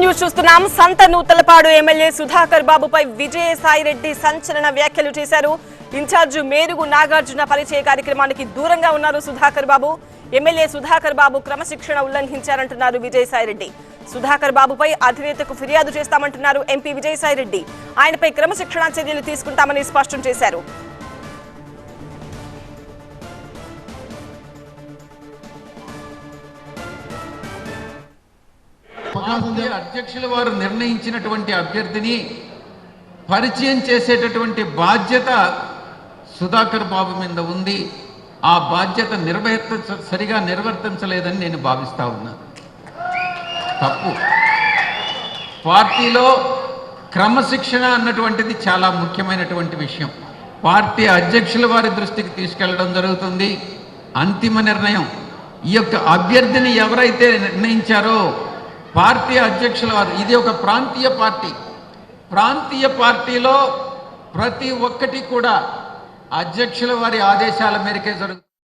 News చూస్తున్నాం. సంత Nuthalapadu MLA Sudhakar బాబుపై విజయసాయిరెడ్డి సంచలన వ్యాఖ్యలు చేశారు. ఇన్ఛార్జ్ మేరుగు నాగార్జున పరిచయ కార్యక్రమానికి దూరంగా ఉన్నారు సుధాకర్ బాబు. ఎమ్మెల్యే సుధాకర్ బాబు క్రమశిక్షణ ఉల్లంఘించారంటున్నారు విజయసాయిరెడ్డి సుధాకర్ బాబుపై అధినేతకు ఫిర్యాదు చేస్తామంటున్నారు ఎంపీ విజయసాయిరెడ్డి ఆయనపై క్రమశిక్షణా చర్యలు తీసుకుంటామని స్పష్టం చేశారు. పార్టీ అధ్యక్షుల వారు నిర్ణయించినటువంటి అభ్యర్థిని పరిచయం చేసేటటువంటి బాధ్యత సుధాకర్ బాబు మీద ఉంది. ఆ బాధ్యత నిర్వహిత సరిగా నిర్వర్తించలేదని నేను భావిస్తా ఉన్నా. తప్పు. పార్టీలో క్రమశిక్షణ అన్నటువంటిది చాలా ముఖ్యమైనటువంటి విషయం. పార్టీ అధ్యక్షుల వారి దృష్టికి తీసుకెళ్ళడం జరుగుతుంది. అంతిమ నిర్ణయం. ఈ యొక్క అభ్యర్థిని ఎవరైతే నిర్ణయించారో పార్టీ అధ్యక్షుల వారు. ఇది ఒక ప్రాంతీయ పార్టీ. ప్రాంతీయ పార్టీలో ప్రతి ఒక్కటి కూడా అధ్యక్షుల వారి ఆదేశాల మేరకే జరుగుతుంది